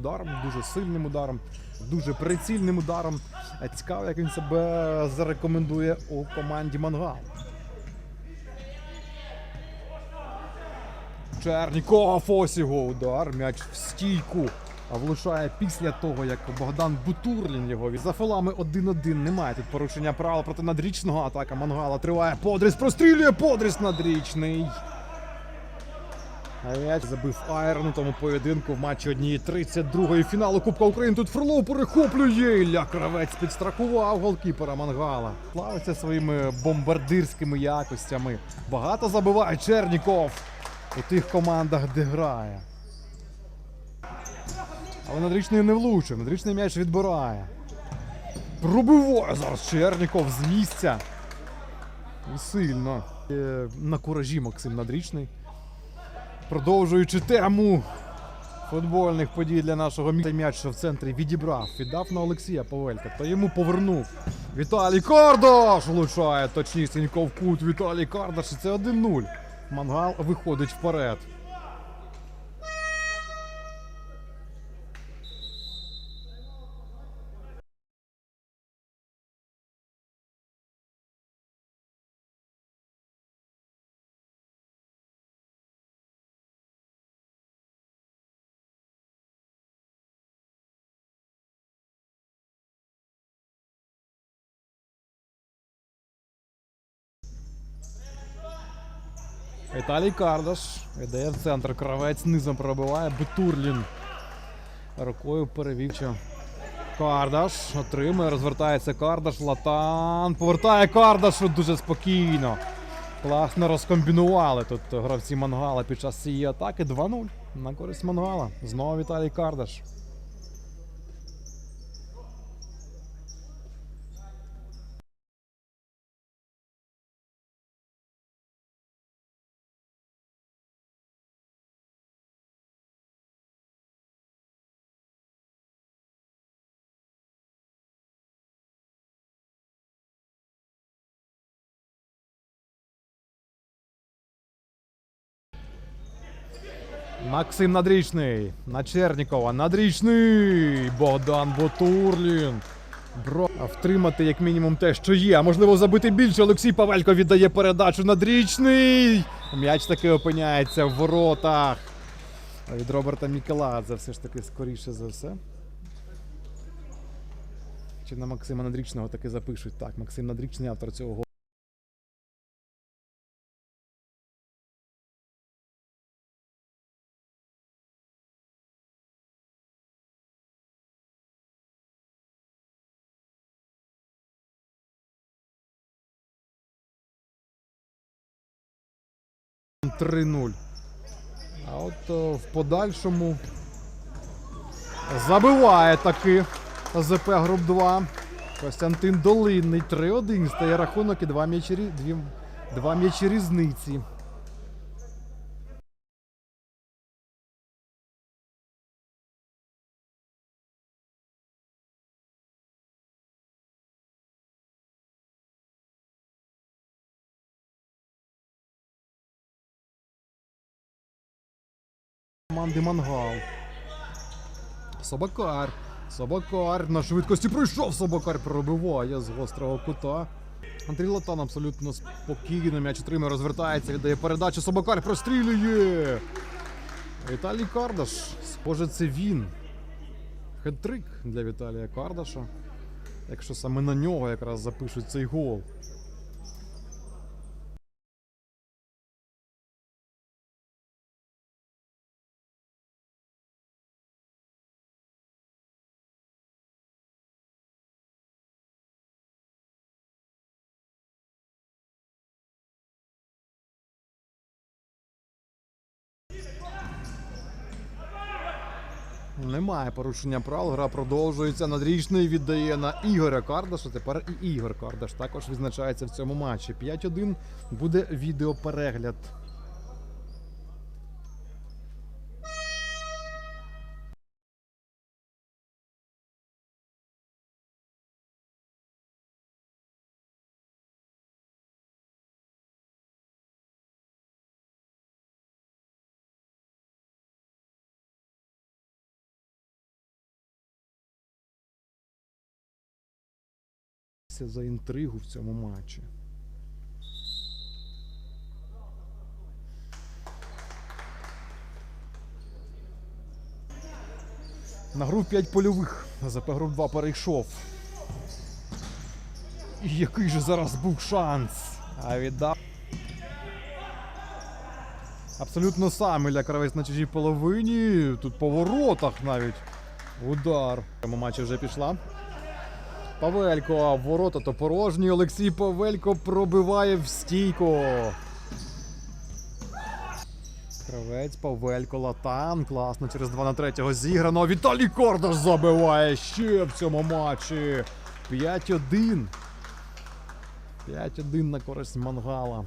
ударом, дуже сильним ударом, дуже прицільним ударом. Е, Цікаво, як він себе зарекомендує у команді Мангал. Черніков ось його удар. М'яч в стійку. Влучає після того, як Богдан Бутурлін його за фолами 1-1. Немає тут порушення правил проти надрічного. Атака Мангала триває. Подріс прострілює Подріс надрічний. М'яч забив Айрон у тому поєдинку в матчі однієї 32-ї фіналу Кубка України. Тут Фролов перехоплює. Ілля Кравець підстрахував голкіпера Мангала. Славиться своїми бомбардирськими якостями. Багато забиває Черніков у тих командах, де грає. Але надрічний не влучив. Надрічний м'яч відбирає. Пробиває зараз Черніков з місця. І сильно. Е, На куражі Максим Надрічний. Продовжуючи тему футбольних подій для нашого міста. М'яч що в центрі відібрав, віддав на Олексія Павелька, то йому повернув. Віталій Кардаш влучає точнісінько в кут. Віталій Кардаш. І це 1-0. Мангал виходить вперед. Віталій Кардаш йде в центр. Кравець низом пробиває. Бутурлін рукою перевів. Кардаш отримує, розвертається Кардаш. Латан повертає Кардашу дуже спокійно. Класно розкомбінували тут гравці Мангала під час цієї атаки. 2-0 на користь Мангала. Знову Віталій Кардаш. Максим Надрічний на Чернікова. Надрічний. Богдан Бутурлін. Бро. А втримати як мінімум те, що є. А можливо забити більше. Олексій Павелько віддає передачу. Надрічний. М'яч таки опиняється в воротах. Від Роберта Мікеладзе все ж таки скоріше за все. Чи на Максима Надрічного таки запишуть? Так, Максим Надрічний автор цього 3-0. А от о, в подальшому забиває таки ЗП Груп 2. Костянтин Долинний. 3-1 стає рахунок і два м'ячі, рі- дві, два м'ячі різниці. Команди Мангал. Собакар. Собакар на швидкості пройшов. Собакар пробиває з гострого кута. Андрій Латан абсолютно спокійно. М'яч отримує, розвертається, віддає передачу. Собакар прострілює. Віталій Кардаш. Схоже, це він. Хет-трик для Віталія Кардаша. Якщо саме на нього якраз запишуть цей гол. Немає порушення правил. Гра продовжується. Надрічний віддає на Ігоря Кардаша. Тепер і Ігор Кардаш також відзначається в цьому матчі. 5-1 буде відеоперегляд. Боротися за інтригу в цьому матчі. На гру 5 польових. ЗП груп 2 перейшов. І який же зараз був шанс? А віддав. Абсолютно сам Ілля Кравець на чужій половині. Тут по воротах навіть. Удар. Матчі вже пішла. Павелько, а ворота то порожні. Олексій Павелько пробиває в стійку. Кравець, Павелько, Латан. Класно через 2 на 3 зіграно. Віталій Кордаш забиває ще в цьому матчі. 5-1. 5-1 на користь Мангала.